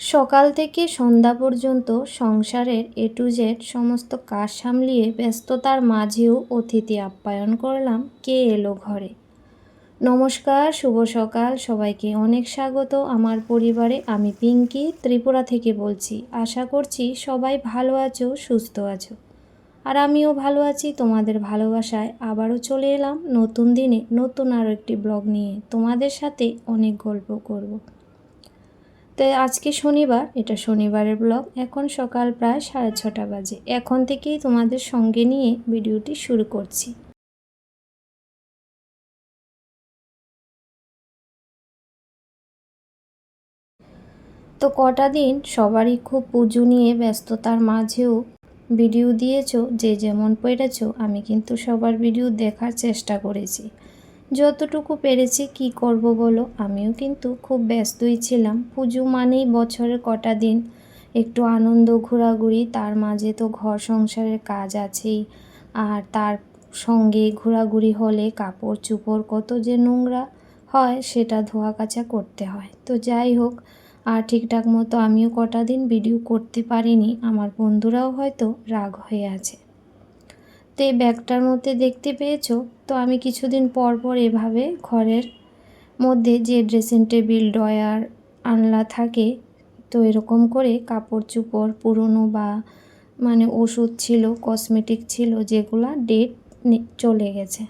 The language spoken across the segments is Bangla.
সকাল থেকে সন্ধ্যা পর্যন্ত সংসারের এ টু জেড সমস্ত কাজ সামলিয়ে ব্যস্ততার মাঝেও অতিথি আপ্যায়ন করলাম, কে এলো ঘরে? নমস্কার, শুভ সকাল, সবাইকে অনেক স্বাগত। আমার পরিবারে আমি পিঙ্কি, ত্রিপুরা থেকে বলছি। আশা করছি সবাই ভালো আছো, সুস্থ আছো। আর আমিও ভালো আছি, তোমাদের ভালোবাসায় আবারও চলে এলাম নতুন দিনে নতুন আরও একটি ব্লগ নিয়ে। তোমাদের সাথে অনেক গল্প করব। তো আজকে শনিবার, এটা শনিবারের ব্লগ এখন সকাল প্রায় সাড়ে ছটা বাজে। এখন থেকেই তোমাদের সঙ্গে নিয়ে ভিডিওটি শুরু করছি। তো কটা দিন সবারই খুব পুজো নিয়ে ব্যস্ততার মাঝেও ভিডিও দিয়েছ, যে যেমন পেরেছ, আমি কিন্তু সবার ভিডিও দেখার চেষ্টা করেছি। যতটুকু পেরেছি কি করব বলো? আমিও কিন্তু খুব ব্যস্তই ছিলাম। পুজো মানেই বছরের কটা দিন। একটু আনন্দ, ঘোরাঘুরি, তার মাঝে তো ঘর সংসারের কাজ আছেই। আর তার সঙ্গে ঘোরাঘুরি হলে কাপড় চুপড় কত যে নোংরা হয়, সেটা ধোয়া কাচা করতে হয়। তো যাই হোক, আর ঠিকঠাক মতো আমিও কটা দিন ভিডিও করতে পারিনি। আমার বন্ধুরাও হয়তো রাগ হয়ে আছে। তো এই ব্যাগটার মধ্যে দেখতে পেয়েছ? তো আমি কিছুদিন পর পর এভাবে ঘরের মধ্যে যে ড্রেসিং টেবিল ডয়ার আনলা থাকে, তো এরকম করে কাপড় চোপড় পুরনো বা মানে ওষুধ ছিল কসমেটিক ছিল, যেগুলা ডেট চলে গেছে।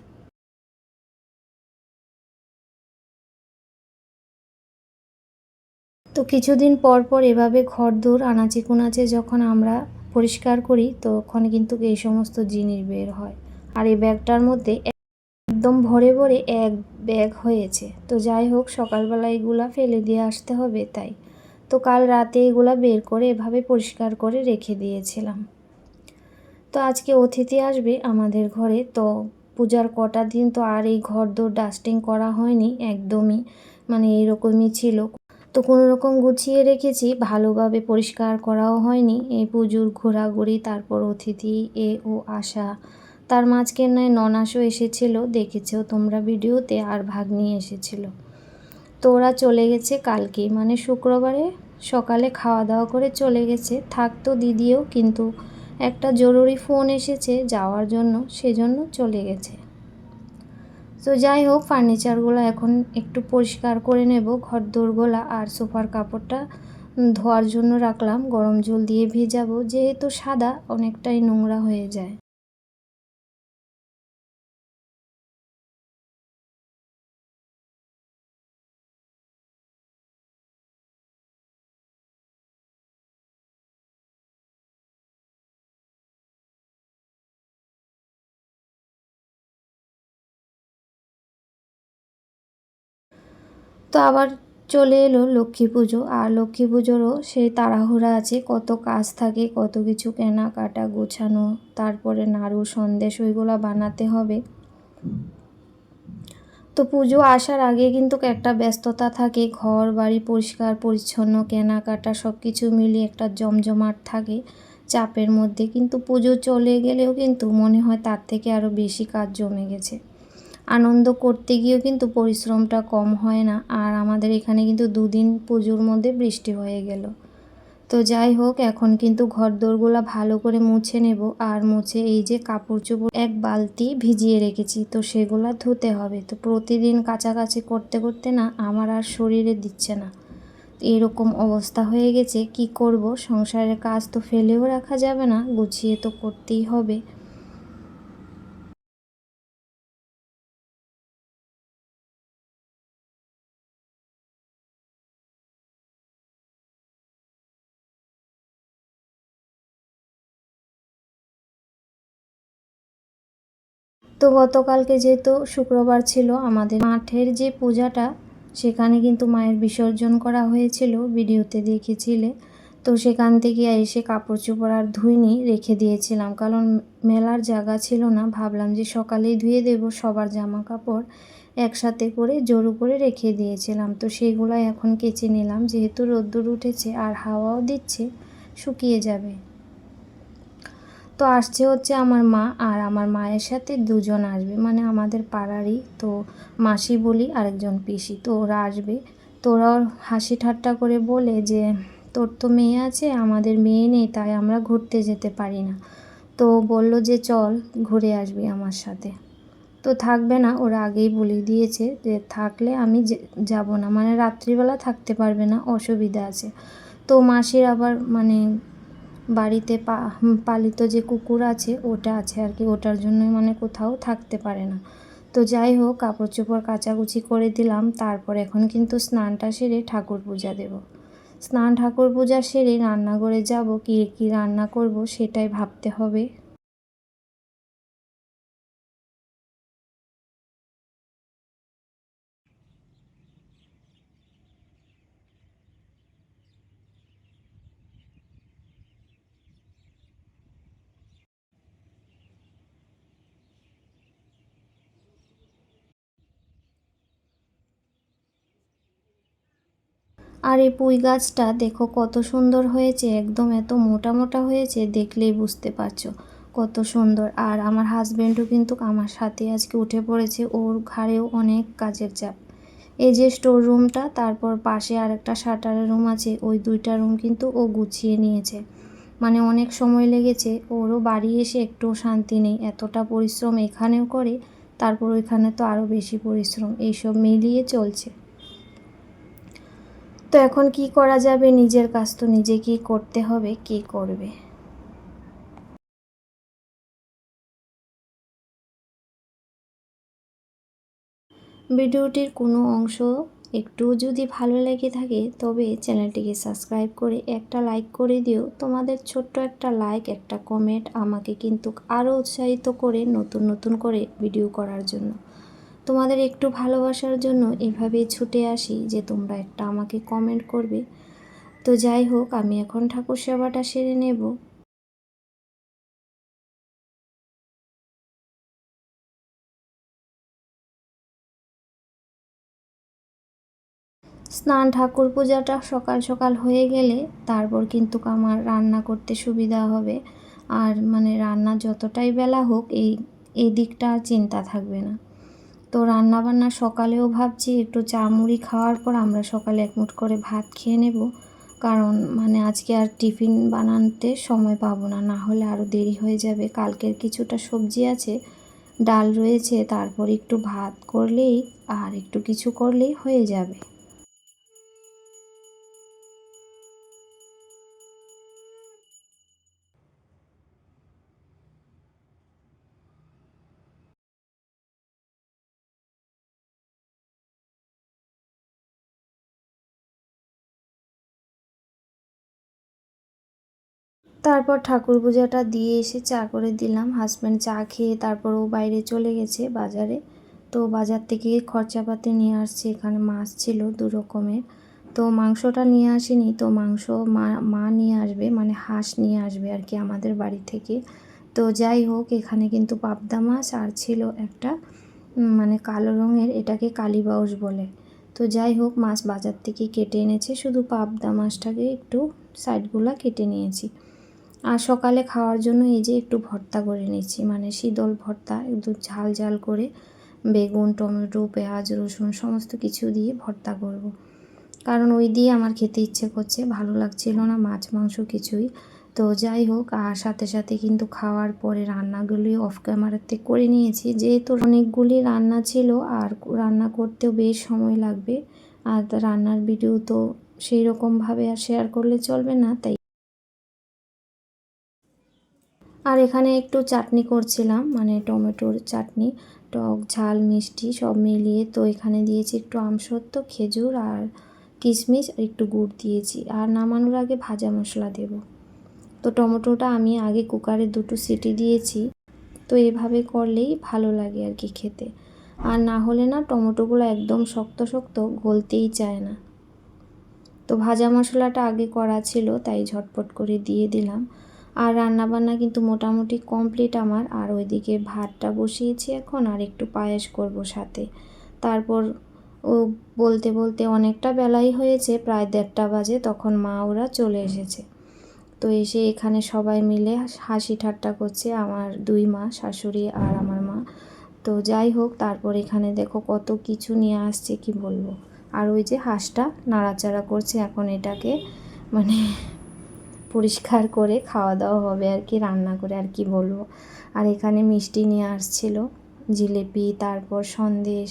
তো কিছুদিন পর পর এভাবে ঘর দূর আনাচে কুনাচে যখন আমরা পরিষ্কার করি, তখন কিন্তু এই সমস্ত জিনিস বের হয়। আর এই ব্যাগটার মধ্যে একদম ভরে ভরে এক ব্যাগ হয়েছে। তো যাই হোক, সকালবেলা এগুলা ফেলে দিয়ে আসতে হবে তাই। তো কাল রাতে এগুলা বের করে এভাবে পরিষ্কার করে রেখে দিয়েছিলাম। তো আজকে অতিথি আসবে আমাদের ঘরে। তো পূজার কটা দিন তো আর এই ঘর দোর ডাস্টিং করা হয়নি একদমই। মানে এরকমই ছিল। তো কোনো রকম গুছিয়ে রেখেছি, ভালোভাবে পরিষ্কার করাও হয়নি। এই পুজোর ঘোরাঘুরি, তারপর অতিথি এ ও আসা তার মাঝখানে ননাসও এসেছিল দেখেছেও তোমরা ভিডিওতে, আর ভাগ নিয়ে এসেছিল। তো ওরা চলে গেছে কালকে মানে শুক্রবারে সকালে খাওয়া দাওয়া করে চলে গেছে। থাকতো দিদিও, কিন্তু একটা জরুরি ফোন এসেছে যাওয়ার জন্য, সেজন্য চলে গেছে। তো যাই হোক, ফার্নিচারগুলো এখন একটু পরিষ্কার করে নেব ঘর দোরগুলা আর সোফার কাপড়টা ধোয়ার জন্য রাখলাম। গরম জল দিয়ে ভেজাবো, যেহেতু সাদা, অনেকটাই নোংরা হয়ে যায়। তো আবার চলে এলো লক্ষ্মী পুজো। আর লক্ষ্মী পুজোরও সেই তাড়াহুড়া আছে, কত কাজ থাকে, কত কিছু কেনাকাটা, গোছানো, তারপরে নাড়ু, সন্দেশ, ওইগুলো বানাতে হবে। তো পুজো আসার আগে কিন্তু একটা ব্যস্ততা থাকে ঘর বাড়ি পরিষ্কার, পরিচ্ছন্ন, কেনাকাটা সব কিছু মিলিয়ে একটা জমজমাট থাকে চাপের মধ্যে। কিন্তু পুজো চলে গেলেও কিন্তু মনে হয় তার থেকে আরও বেশি কাজ জমে গেছে। আনন্দ করতে গিয়েও কিন্তু পরিশ্রমটা কম হয় না। আর আমাদের এখানে কিন্তু দুদিন পুজোর মধ্যে বৃষ্টি হয়ে গেল। তো যাই হোক, এখন কিন্তু ঘর দোরগুলো ভালো করে মুছে নেব। আর মুছে এই যে কাপড় চোপড় এক বালতি ভিজিয়ে রেখেছি, তো সেগুলো ধুতে হবে। তো প্রতিদিন কাছাকাছি করতে করতে না আমার আর শরীরে দিচ্ছে না। এরকম অবস্থা হয়ে গেছে, কি করব? সংসারের কাজ তো ফেলেও রাখা যাবে না, গুছিয়ে তো করতেই হবে। তো গতকালকে যেহেতু শুক্রবার ছিল, আমাদের মাঠের যে পূজাটা, সেখানে কিন্তু মায়ের বিসর্জন করা হয়েছিল, ভিডিওতে দেখেছিলে। তো সেখান থেকে এসে কাপড় চোপড় আর ধুইনি রেখে দিয়েছিলাম। কারণ মেলার জায়গা ছিল না, ভাবলাম যে সকালেই ধুয়ে দেব, সবার জামা কাপড় একসাথে করে জোরো করে রেখে দিয়েছিলাম। তো সেগুলো এখন কেচে নিলাম, যেহেতু রোদ্দুর উঠেছে আর হাওয়াও দিচ্ছে, শুকিয়ে যাবে। তো আসছে হচ্ছে আমার মা আর আমার মায়ের সাথে দুজন আসবে। মানে আমাদের পাড়ারই তো মাসি বলি, আরেকজন পিসি। তো ওরা আসবে। তো ওরা হাসি ঠাট্টা করে বলে যে, তোর তো মেয়ে আছে, আমাদের মেয়ে নেই, তাই আমরা ঘুরতে যেতে পারি না। তো বলল যে, চল, ঘুরে আসবি আমার সাথে। তো থাকবে না, ওরা আগেই বলে দিয়েছে যে, থাকলে আমি যাব না। মানে রাত্রিবেলা থাকতে পারবে না, অসুবিধা আছে। তো মাসির আবার মানে বাড়িতে পালিত যে কুকুর আছে, ওটা আছে আর কি। ওটার জন্যই মানে কোথাও থাকতে পারে না। তো যাই হোক, কাপড় চোপড় কাচাকুচি করে দিলাম। তারপর এখন কিন্তু স্নানটা সেরে ঠাকুর পূজা দেব। স্নান, ঠাকুর পূজা সেরে রান্নাঘরে যাব। কী কী রান্না করব সেটাই ভাবতে হবে। আর এই পুঁই গাছটা দেখো কত সুন্দর হয়েছে, একদম এত মোটা মোটা হয়েছে, দেখলেই বুঝতে পারছ কত সুন্দর। আর আমার হাজব্যান্ডও কিন্তু আমার সাথে আজকে উঠে পড়েছে, ওর ঘাড়েও অনেক কাজের চাপ। এই যে স্টোর রুমটা তারপর পাশে আর একটা শাটারের রুম আছে, ওই দুইটা রুম কিন্তু ও গুছিয়ে নিয়েছে। মানে অনেক সময় লেগেছে, ওরও বাড়ি এসে একটুও শান্তি নেই, এতটা পরিশ্রম এখানেও করে, তারপর ওইখানে তো আরও বেশি পরিশ্রম, এইসব মিলিয়ে চলছে। তো এখন কি করা যাবে? নিজের কাজ তো নিজেকেই করতে হবে, কি করবে? ভিডিওটির কোনো অংশ একটু যদি ভালো লেগে থাকে, তবে চ্যানেলটিকে সাবস্ক্রাইব করে একটা লাইক করে দিও। তোমাদের ছোট্ট একটা লাইক, একটা কমেন্ট আমাকে কিন্তু আরও উৎসাহিত করে নতুন নতুন করে ভিডিও করার জন্য। তোমাদের একটু ভালোবাসার জন্য এভাবেই ছুটে আসি যে তোমরা একটা আমাকে কমেন্ট করবে। তো যাই হোক, আমি এখন ঠাকুর সেবাটা সেরে নেব। স্নান ঠাকুর পূজাটা সকাল সকাল হয়ে গেলে তারপর কিন্তু আমার রান্না করতে সুবিধা হবে। আর মানে রান্না যতটাই বেলা হোক, এই এই দিকটা চিন্তা থাকবে না। তো রান্নাবান্না সকালেও ভাবছি একটু চা মুড়ি খাওয়ার পর আমরা সকালে এক মুঠ করে ভাত খেয়ে নেব। কারণ মানে আজকে আর টিফিন বানাতে সময় পাবো না না হলে আরও দেরি হয়ে যাবে। কালকের কিছুটা সবজি আছে, ডাল রয়েছে, তারপর একটু ভাত করলেই আর একটু কিছু করলেই হয়ে যাবে। তারপর ঠাকুর পূজাটা দিয়ে এসে চা করে দিলাম। হাজব্যান্ড চা খেয়ে তারপর ও বাইরে চলে গেছে বাজারে। তো বাজার থেকে খরচাপাতি নিয়ে আসছে, এখানে মাছ ছিল দু রকমের। তো মাংসটা নিয়ে আসেনি, তো মাংস মা মা নিয়ে আসবে মানে হাঁস নিয়ে আসবে আর কি আমাদের বাড়ি থেকে। তো যাই হোক, এখানে কিন্তু পাবদা মাছ আর ছিল একটা মানে কালো রঙের, এটাকে কালীবাউস বলে। তো যাই হোক, মাছ বাজার থেকে কেটে এনেছে, শুধু পাবদা মাছটাকে একটু সাইডগুলা কেটে নিয়েছি। আর সকালে খাওয়ার জন্য এই যে একটু ভর্তা করে নিচ্ছি। মানে শীতল ভর্তা, একটু ঝাল ঝাল করে বেগুন, টমেটো, পেঁয়াজ, রসুন সমস্ত কিছু দিয়ে ভর্তা করব। কারণ ওই দিয়ে আমার খেতে ইচ্ছে করছে, ভালো লাগছিল না, মাছ, মাংস কিছুই। তো যাই হোক, আর সাথে সাথে কিন্তু খাওয়ার পরে রান্নাগুলি অফ ক্যামেরাতে করে নিয়েছি। যেহেতু অনেকগুলি রান্না ছিল, আর রান্না করতেও বেশ সময় লাগবে। আর রান্নার ভিডিও তো সেই রকমভাবে আর শেয়ার করলে চলবে না, তাই আর এখানে একটু চাটনি করছিলাম মানে টমেটোর চাটনি, টক, ঝাল, মিষ্টি সব মিলিয়ে। তো এখানে দিয়েছি একটু আমসত্ব খেজুর আর কিশমিশ আর একটু গুড় দিয়েছি। আর নামানোর আগে ভাজা মশলা দেব। তো টমেটোটা আমি আগে কুকারে দুটো সিটি দিয়েছি। তো এভাবে করলেই ভালো লাগে আর কি খেতে। আর না হলে না টমেটোগুলো একদম শক্ত শক্ত গলতেই চায় না। তো ভাজা মশলাটা আগে করা ছিল, তাই ঝটপট করে দিয়ে দিলাম। আর রান্নাবান্না কিন্তু মোটামুটি কমপ্লিট আমার। আর ওইদিকে ভাতটা বসিয়েছি এখন, আর একটু পায়েস করব সাথে। তারপর ও বলতে বলতে অনেকটা বেলাই হয়েছে, প্রায় দেড়টা বাজে, তখন মা ওরা চলে এসেছে। তো এসে এখানে সবাই মিলে হাসি ঠাট্টা করছে আমার দুই মা, শাশুড়ি আর আমার মা। তো যাই হোক, তারপর এখানে দেখো কত কিছু নিয়ে আসছে, কি বলব। আর ওই যে হাঁসটা নাড়াচাড়া করছে এখন এটাকে মানে পরিষ্কার করে খাওয়া দাওয়া হবে আর কি, রান্না করে আর কি বলব। আর এখানে মিষ্টি নিয়ে আসছিল, জিলেপি, তারপর সন্দেশ,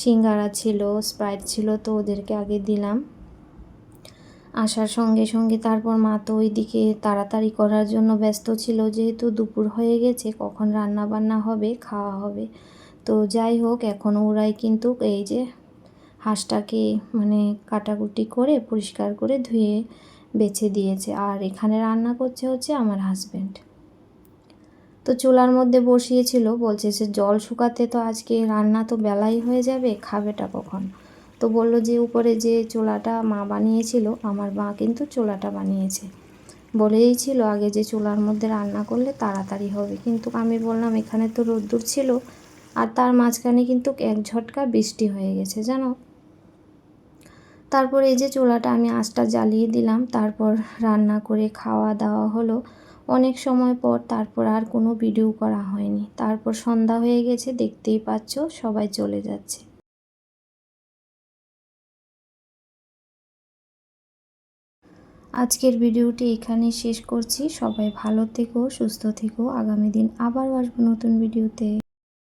সিঙ্গারা ছিল, স্প্রাইট ছিল, তো ওদেরকে আগে দিলাম। আসার সঙ্গে সঙ্গে তারপর মা তো ওইদিকে তাড়াতাড়ি করার জন্য ব্যস্ত ছিল, যেহেতু দুপুর হয়ে গেছে, কখন রান্না বান্না হবে, খাওয়া হবে। তো যাই হোক, এখন ওরাই কিন্তু এই যে হাঁসটাকে মানে কাটাকুটি করে পরিষ্কার করে ধুয়ে বেছে দিয়েছে। আর এখানে রান্না করছে হচ্ছে আমার হাজব্যান্ড তো চুলার মধ্যে বসিয়েছিল, বলছে যে জল শুকাতে তো আজকে রান্না তো বেলাই হয়ে যাবে, খাবেটা কখন? তো বলল যে উপরে যে চুলাটা মা বানিয়েছিল, আমার মা কিন্তু চুলাটা বানিয়েছে। বলেই ছিল আগে যে চুলার মধ্যে রান্না করলে তাড়াতাড়ি হবে। কিন্তু আমি বললাম, এখানে তো রোদ্দুর ছিল, আর তার মাঝখানে কিন্তু এক ঝটকা বৃষ্টি হয়ে গেছে, জানো? তারপর এই যে চুলাটা আমি আঁচটা জ্বালিয়ে দিলাম, তারপর রান্না করে খাওয়া দাওয়া হলো। অনেক সময় পর তারপর আর কোনো ভিডিও করা হয়নি। তারপর সন্ধ্যা হয়ে গেছে, দেখতেই পাচ্ছ সবাই চলে যাচ্ছে। আজকের ভিডিওটি এখানেই শেষ করছি। সবাই ভালো থেকো, সুস্থ থেকো। আগামী দিন আবার আসব নতুন ভিডিওতে।